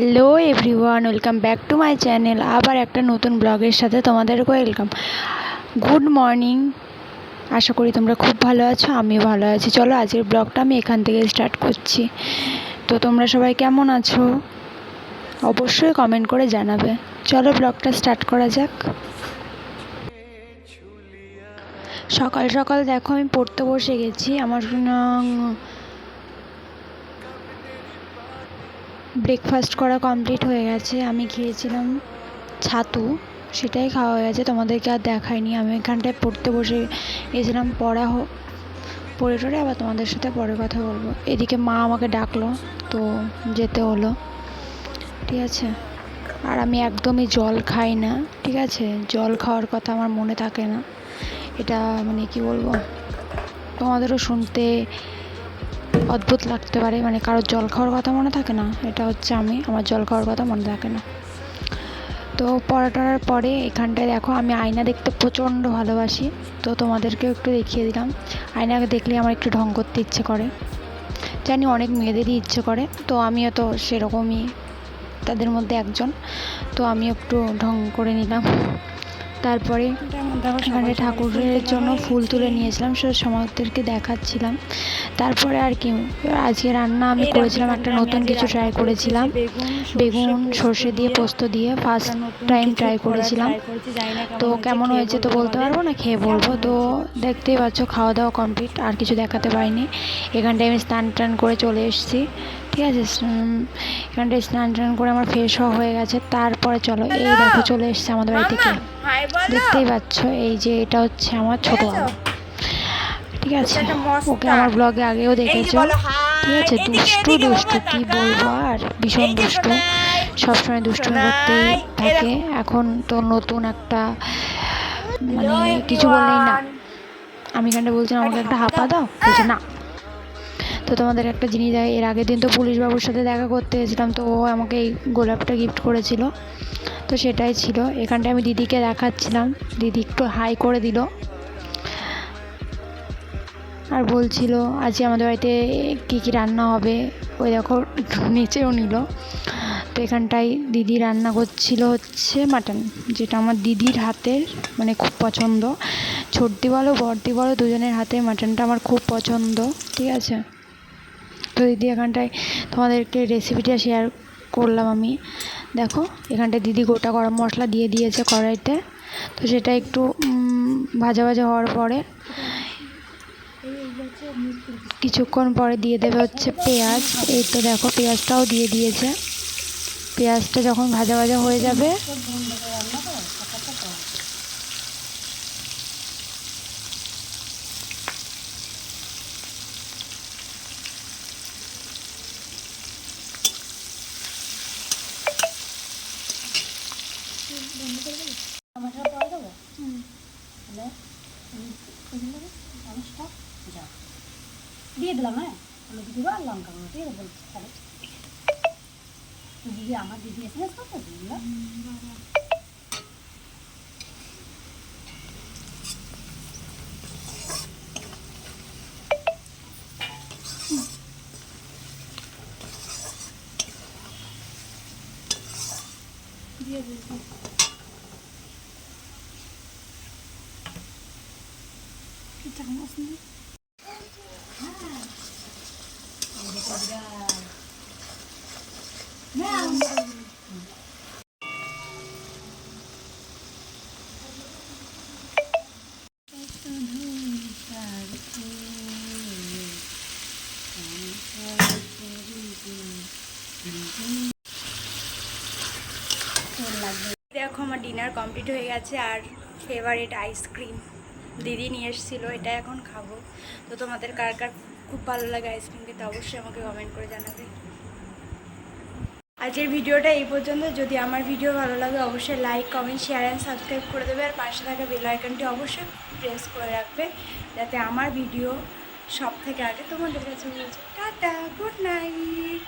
Hello everyone welcome back to my channel আবার একটা নতুন ব্লগের সাথে তোমাদেরকে ওয়েলকাম গুড মর্নিং আশা করি তোমরা খুব ভালো আছো, আমিও ভালো আছি। চলো আজকের ব্লগটা আমি এখান থেকে স্টার্ট করছি। তো তোমরা সবাই কেমন আছো? অবশ্যই কমেন্ট করে জানাবে। চলো ব্লগটা স্টার্ট করা যাক। সকাল সকাল দেখো, আমি পড়তে বসে গেছি। আমার ব্রেকফাস্ট করা কমপ্লিট হয়ে গেছে। আমি খেয়েছিলাম ছাতু, সেটাই খাওয়া হয়ে গেছে। তোমাদেরকে আর দেখাইনি। আমি এখানটায় পড়তে বসে গেছিলাম, পড়া পড়ে টড়ে আবার তোমাদের সাথে পরে কথা বলব। এদিকে মা আমাকে ডাকলো, তো যেতে হলো। ঠিক আছে? আর আমি একদমই জল খাই না, ঠিক আছে? জল খাওয়ার কথা আমার মনে থাকে না। এটা মানে কি বলব? তোমাদেরও শুনতে অদ্ভুত লাগতে পারে মানে কারোর জল খাওয়ার কথা মনে থাকে না, এটা হচ্ছে আমি, আমার জল খাওয়ার কথা মনে থাকে না। তো পড়াটার পরে এখানটায় দেখো, আমি আয়না দেখতে প্রচণ্ড ভালোবাসি, তো তোমাদেরকেও একটু দেখিয়ে দিলাম। আয়নাকে দেখলে আমার একটু ঢং করতে ইচ্ছে করে। জানি অনেক মেয়েদেরই ইচ্ছে করে, তো আমিও তো সেরকমই, তাদের মধ্যে একজন, তো আমি একটু ঢং করে নিলাম। তারপরে এখানে ঠাকুরের জন্য ফুল তুলে নিয়েছিলাম সে সমাজদেরকে দেখাচ্ছিলাম। তারপরে আর কি আজকে রান্না আমি করেছিলাম একটা নতুন কিছু ট্রাই করেছিলাম। বেগুন সর্ষে দিয়ে পোস্ত দিয়ে ফার্স্ট টাইম ট্রাই করেছিলাম। তো কেমন হয়েছে তো বলতে পারব না। খেয়ে বলব তো দেখতেই পাচ্ছ খাওয়া দাওয়া কমপ্লিট আর কিছু দেখাতে পারিনি। এখানটায় আমি স্নান টান করে চলে এসেছি। ঠিক আছে এখানটায় স্নান টান করে আমার ফ্রেশ হওয়া হয়ে গেছে। তারপরে চলো এই দেখো চলে এসছে আমাদের বাড়ি থেকে। দেখতেই পাচ্ছ এই যে এটা হচ্ছে আমার ছোট বাবা। ঠিক আছে ওকে আমার ব্লগে আগেও দেখেছ? ঠিক আছে দুষ্টু দুষ্টু কি বলব আর? ভীষণ দুষ্টু। সবসময় দুষ্টু করতেই থাকে। এখন তো নতুন একটা মানে কিছু বললেই না। আমি এখানটা বলছিলাম আমাকে একটা হাঁপা দাও। বলছে না তো তোমাদের একটা জিনিস দেয় এর আগের দিন তো পুলিশ বাবুর সাথে দেখা করতে গেছিলাম তো ও আমাকে এই গোলাপটা গিফট করেছিল। তো সেটাই ছিল। এখানটায় আমি দিদিকে দেখাচ্ছিলাম। দিদি একটু হাই করে দিল। আর বলছিল, আজকে আমাদের বাড়িতে কী কী রান্না হবে? ওই দেখো নিচেও নিল। তো এখানটায় দিদি রান্না করছিল হচ্ছে মাটন যেটা আমার দিদির হাতের মানে খুব পছন্দ। ছোটদি বলো, বড়দি বলো, দুজনের হাতে মাটনটা আমার খুব পছন্দ, ঠিক আছে? তো দিদি এখানটায় তোমাদেরকে রেসিপিটা শেয়ার করলাম আমি। দেখো, এখানটায় দিদি গোটা গরম মশলা দিয়ে দিয়েছে কড়াইতে। তো সেটা একটু ভাজা ভাজা হওয়ার পরে কিছুক্ষণ পরে দিয়ে দেবে হচ্ছে পেঁয়াজ। এই তো দেখো, পেঁয়াজটাও দিয়ে দিয়েছে। পেঁয়াজটা যখন ভাজা ভাজা হয়ে যাবে দিয়ে দিলাম হ্যাঁ হলুদ গুঁড়ো আর লঙ্কা গুঁড়ো দিয়ে বলছি তাহলে দিদি আমার দিদি এসে এস করতে দিদিগুলো দিয়ে দিয়েছি। দেখো আমার ডিনার কমপ্লিট হয়ে গেছে আর ফেভারিট আইসক্রিম দিদি নিয়ে এসেছিল, এটা এখন খাব। তো তোমাদের কার কার খুব ভালো লাগে আইসক্রিম খেতে অবশ্যই আমাকে কমেন্ট করে জানাবে। আজকের ভিডিওটা এই পর্যন্ত। যদি আমার ভিডিও ভালো লাগে, অবশ্যই like comment share and subscribe করে দেবে। আর পাশে থাকা বেল আইকনটি অবশ্যই প্রেস করে রাখবে, যাতে আমার ভিডিও সব থেকে আগে তোমাদের কাছে টাটা গুড নাইট